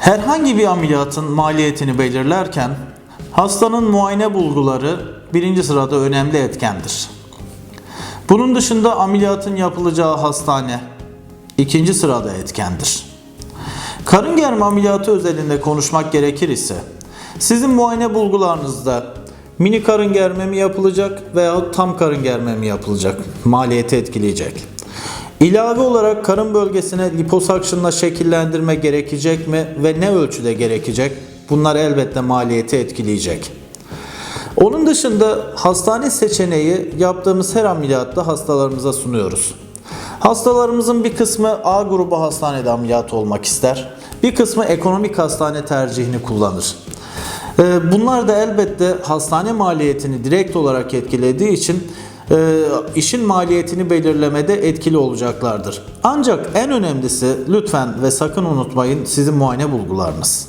Herhangi bir ameliyatın maliyetini belirlerken hastanın muayene bulguları birinci sırada önemli etkendir. Bunun dışında ameliyatın yapılacağı hastane ikinci sırada etkendir. Karın germe ameliyatı özelinde konuşmak gerekir ise sizin muayene bulgularınızda mini karın germe mi yapılacak veya tam karın germe mi yapılacak maliyeti etkileyecek. İlave olarak karın bölgesine liposuction'la şekillendirme gerekecek mi ve ne ölçüde gerekecek? Bunlar elbette maliyeti etkileyecek. Onun dışında hastane seçeneği yaptığımız her ameliyatta hastalarımıza sunuyoruz. Hastalarımızın bir kısmı A grubu hastanede ameliyat olmak ister. Bir kısmı ekonomik hastane tercihini kullanır. Ee, Bunlar da elbette hastane maliyetini direkt olarak etkilediği için e, işin maliyetini belirlemede etkili olacaklardır. Ancak en önemlisi lütfen ve sakın unutmayın sizin muayene bulgularınız.